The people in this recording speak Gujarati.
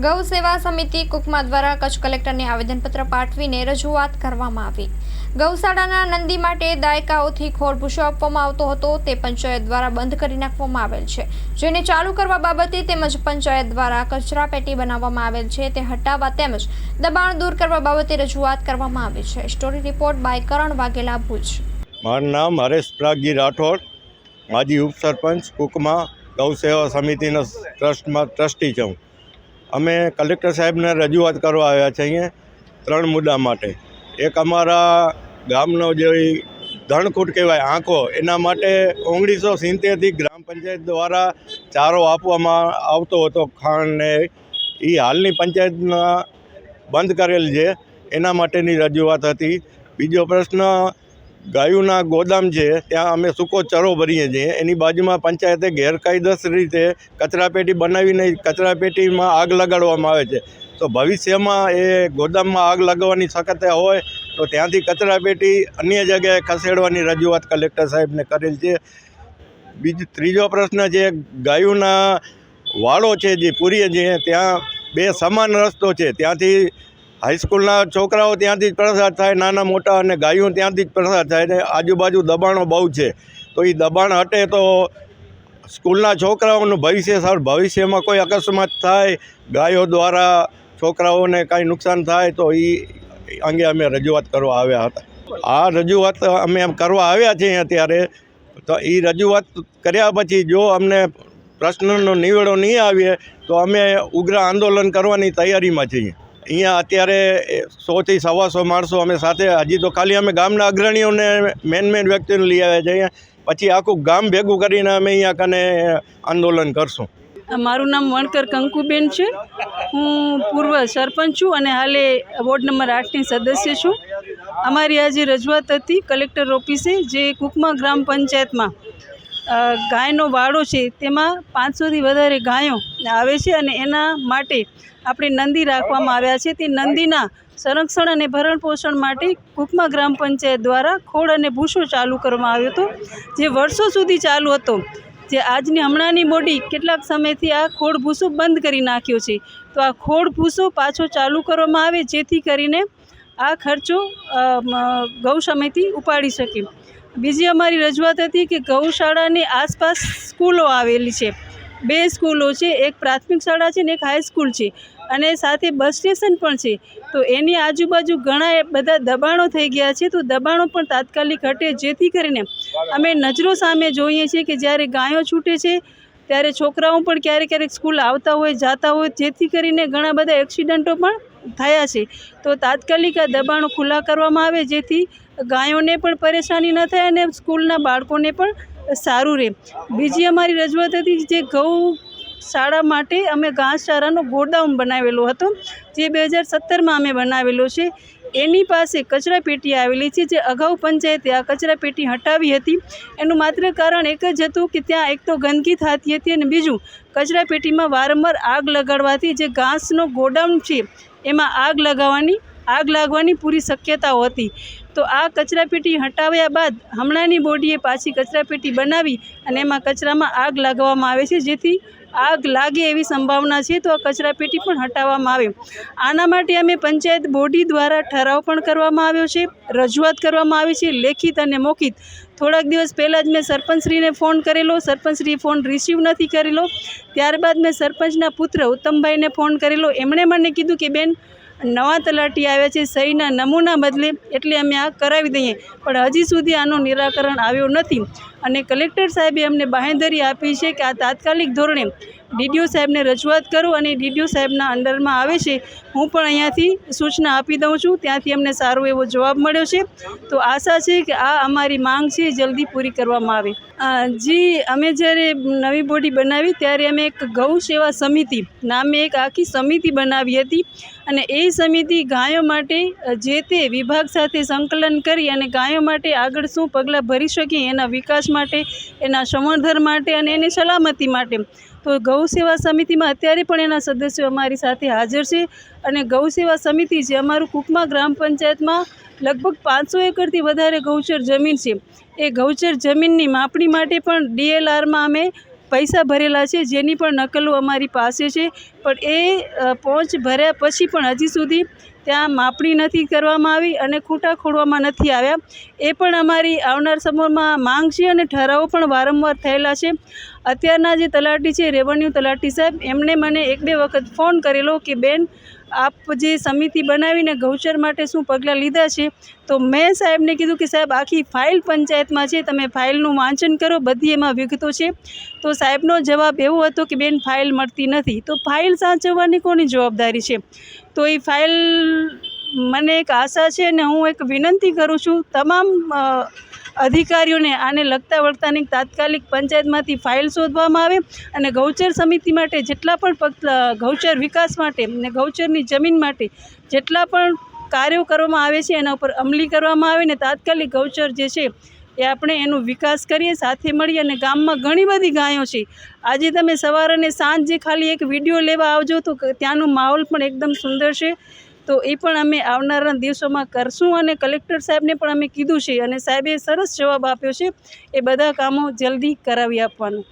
ગૌ સેવા સમિતિ કુકમા દ્વારા કચ્છ કલેક્ટરને આવેદનપત્ર પાઠવીને રજૂઆત કરવામાં આવી. ગૌશાળાના નંદી માટે દાયકાઓથી ખોર ભૂસો આપવામાં આવતો હતો. તે પંચાયત દ્વારા બંધ કરી નાખવામાં આવેલ છે. જેને ચાલુ કરવા બાબતે તેમજ પંચાયત દ્વારા કચરા પેટી બનાવવામાં આવેલ છે. તે હટાવવા તેમજ દબાણ દૂર કરવા બાબતે રજૂઆત કરવામાં આવી છે. Story report by Karan Vaghela Bhuj. મારું નામ હરેશ પ્રાગજી રાઠોડ. માજી ઉપસરપંચ કુકમા ગૌ સેવા સમિતિના ટ્રસ્ટમાં ટ્રસ્ટી છું. અમે કલેક્ટર સાહેબને રજૂઆત કરવા આવ્યા છે અહીંયા ત્રણ મુદ્દા માટે. એક અમારા ગામનો જે ધણકૂટ કહેવાય, આંખો, એના માટે ઓગણીસો સિત્તેરથી ગ્રામ પંચાયત દ્વારા ચારો આપવામાં આવતો હતો. ખાંડને એ હાલની પંચાયતના બંધ કરેલ છે. એના માટેની રજૂઆત હતી. બીજો પ્રશ્ન ગાયોના ગોદામ છે, ત્યાં અમે સૂકો ચરો ભરીએ છીએ. એની બાજુમાં પંચાયતે ગેરકાયદેસર રીતે કચરાપેટી બનાવીને કચરાપેટીમાં આગ લગાડવામાં આવે છે. તો ભવિષ્યમાં એ ગોદામમાં આગ લગાવવાની શક્યતા હોય, તો ત્યાંથી કચરાપેટી અન્ય જગ્યાએ ખસેડવાની રજૂઆત કલેક્ટર સાહેબને કરેલ છે. બીજો, ત્રીજો પ્રશ્ન છે, ગાયોના વાળો છે જે પૂરીએ છીએ, ત્યાં બે સમાન રસ્તો છે. ત્યાંથી હાઈસ્કૂલના છોકરાઓ ત્યાંથી જ પ્રસાર થાય, નાના મોટા અને ગાયો ત્યાંથી જ પ્રસાર થાય ને આજુબાજુ દબાણો બહુ છે. તો એ દબાણ હટે તો સ્કૂલના છોકરાઓનું ભવિષ્ય સારું, ભવિષ્યમાં કોઈ અકસ્માત થાય, ગાયો દ્વારા છોકરાઓને કાંઈ નુકસાન થાય તો એ અંગે અમે રજૂઆત કરવા આવ્યા હતા. આ રજૂઆત અમે એમ કરવા આવ્યા છીએ અત્યારે તો એ રજૂઆત કર્યા પછી જો અમને પ્રશ્નનો નિવેડો નહીં આવીએ, તો અમે ઉગ્ર આંદોલન કરવાની તૈયારીમાં છીએ. અહીંયા અત્યારે સોથી સવા સો માણસો અમે સાથે, હજી તો ખાલી અમે ગામના અગ્રણીઓને મેન મેન વ્યક્તિઓને લઈ આવ્યા છીએ. પછી આખું ગામ ભેગું કરીને અમે અહીંયા કને આંદોલન કરશું. મારું નામ વણકર કંકુબેન છે. હું પૂર્વ સરપંચ છું અને હાલે વોર્ડ નંબર આઠની સદસ્ય છું. અમારી આજે રજૂઆત હતી કલેક્ટર ઓફિસે જે કુકમા ગ્રામ પંચાયતમાં ગાયનો વાડો છે, તેમાં પાંચસોથી વધારે ગાયો આવે છે અને એના માટે આપણે નંદી રાખવામાં આવ્યા છે. તે નંદીના સંરક્ષણ અને ભરણ પોષણ માટે કુકમા ગ્રામ પંચાયત દ્વારા ખોળ અને ભૂસો ચાલુ કરવામાં આવ્યો હતો. જે વર્ષો સુધી ચાલુ હતો. જે આજની હમણાંની મોડી કેટલાક સમયથી આ ખોડ ભૂસો બંધ કરી નાખ્યો છે. તો આ ખોડ ભૂસો પાછો ચાલુ કરવામાં આવે, જેથી કરીને આ ખર્ચો ગૌ સમયથી ઉપાડી શકે. બીજી અમારી રજૂઆત હતી કે ગૌશાળાની આસપાસ સ્કૂલો આવેલી છે. બે સ્કૂલો છે, એક પ્રાથમિક શાળા છે ને એક હાઈસ્કૂલ છે અને સાથે બસ સ્ટેશન પણ છે. તો એની આજુબાજુ ઘણા બધા દબાણો થઈ ગયા છે, તો દબાણો પણ તાત્કાલિક હટે જેથી કરીને અમે નજરો સામે જોઈએ છીએ કે જ્યારે ગાયો છૂટે છે, ત્યારે છોકરાઓ પણ ક્યારેક ક્યારેક સ્કૂલ આવતા હોય, જતા હોય, જેથી કરીને ઘણા બધા એક્સિડન્ટો પણ થયા છે. તો તાત્કાલિક આ દબાણો ખુલ્લા કરવામાં આવે જેથી ગાયોને પણ પરેશાની ન થાય અને સ્કૂલના બાળકોને પણ સારું રહે. બીજી અમારી રજૂઆત હતી જે ગૌ શાળા માટે અમે ઘાસચારાનો ગોડાઉન બનાવેલો હતો, જે બે હજાર સત્તરમાં અમે બનાવેલો છે. એની પાસે કચરાપેટી આવેલી છે, જે અગાઉ પંચાયતે આ કચરાપેટી હટાવી હતી. એનું માત્ર કારણ એક જ હતું કે ત્યાં એક તો ગંદકી થતી હતી અને બીજું કચરાપેટીમાં વારંવાર આગ લગાડવાથી જે ઘાસનો ગોડાઉન છે, એમાં આગ લગાવવાની આગ લાગવાની પૂરી શક્યતાઓ હતી. તો આ કચરાપેટી હટાવ્યા બાદ હમણાંની બોડીએ પાછી કચરાપેટી બનાવી અને એમાં કચરામાં આગ લાગવામાં આવે છે. જેથી આગ લાગે એવી સંભાવના છે, તો આ કચરાપેટી પણ હટાવવામાં આવે. આના માટે અમે પંચાયત બોડી દ્વારા ઠરાવ પણ કરવામાં આવ્યો છે, રજૂઆત કરવામાં આવી છે, લેખિત અને મૌખિત થોડાક દિવસ પહેલાં જ મેં સરપંચશ્રીને ફોન કરેલો. સરપંચશ્રીએ ફોન રિસીવ નથી કરેલો. ત્યારબાદ મેં સરપંચના પુત્ર ઉત્તમભાઈને ફોન કરેલો. એમણે મને કીધું કે, બેન નવા તલાટી આવ્યા છે, સહીના નમૂના બદલે એટલે અમે આ કરાવી દઈએ. પણ હજી સુધી આનું નિરાકરણ આવ્યો નથી. અને કલેક્ટર સાહેબે અમને બાંહેધરી આપી છે કે આ તાત્કાલિક ધોરણે ડીડીઓ સાહેબને રજૂઆત કરું અને ડીડીઓ સાહેબના અંડરમાં આવે છે, હું પણ અહીંયાથી સૂચના આપી દઉં છું. ત્યાંથી અમને સારો એવો જવાબ મળ્યો છે. તો આશા છે કે આ અમારી માંગ છે, જલ્દી પૂરી કરવામાં આવે. જી, અમે જ્યારે નવી બોડી બનાવી, ત્યારે અમે એક ગૌ સેવા સમિતિ નામે એક આખી સમિતિ બનાવી હતી. અને એ સમિતિ ગાયો માટે જે તે વિભાગ સાથે સંકલન કરી અને ગાયો માટે આગળ શું પગલાં ભરી શકીએ એના વિકાસ માટે, એના સંવર્ધન માટે અને એની સલામતી માટે. તો ગૌ સેવા સમિતિમાં અત્યારે પણ એના સદસ્યો અમારી સાથે હાજર છે અને ગૌ સેવા સમિતિ જે અમારું કુકમા ગ્રામ પંચાયતમાં લગભગ પાંચસો એકરથી વધારે ગૌચર જમીન છે. એ ગૌચર જમીનની માપણી માટે પણ ડીએલઆરમાં અમે પૈસા ભરેલા છે, જેની પણ નકલો અમારી પાસે છે. પણ એ પહોંચ ભર્યા પછી પણ હજી સુધી ત્યાં માપણી નથી કરવામાં આવી અને ખૂંટા ખોડવામાં નથી આવ્યા. એ પણ અમારી આવનાર સમયમાં માંગ છે અને ઠરાવો પણ વારંવાર થયેલા છે. અત્યારના જે તલાટી છે, રેવન્યુ તલાટી સાહેબ એમણે મને એક બે વખત ફોન કરેલો કે, બેન, આપ જે સમિતિ બનાવીને ગૌચર માટે શું પગલાં લીધા છે? તો મેં સાહેબને કીધું કે, સાહેબ, આખી ફાઇલ પંચાયતમાં છે, તમે ફાઇલનું વાંચન કરો, બધી એમાં વિગતો છે. તો સાહેબનો જવાબ એવો હતો કે, બેન, ફાઇલ મળતી નથી. તો ફાઇલ સાચવવાની કોની જવાબદારી છે? તો એ ફાઇલ મને એક આશા છે અને હું એક વિનંતી કરું છું, તમામ અધિકારીઓને આને લગતા વળતાની તાત્કાલિક પંચાયતમાંથી ફાઇલ શોધવામાં આવે અને ગૌચર સમિતિ માટે જેટલા પણ ગૌચર વિકાસ માટે ને ગૌચરની જમીન માટે જેટલા પણ કાર્યો કરવામાં આવે છે, એના ઉપર અમલી કરવામાં આવે ને તાત્કાલિક ગૌચર જે છે, એ આપણે એનો વિકાસ કરીએ, સાથે મળી અને ગામમાં ઘણી બધી ગાયો છે. આજે તમે સવાર અને સાંજ જે ખાલી એક વીડિયો લેવા આવજો તો ત્યાંનો માહોલ પણ એકદમ સુંદર છે. તો એ પણ અમે આવનારા દિવસોમાં કરશું અને કલેક્ટર સાહેબને પણ અમે કીધું છે અને સાહેબે સરસ જવાબ આપ્યો છે. એ બધા કામો જલ્દી કરાવી આપવાનું.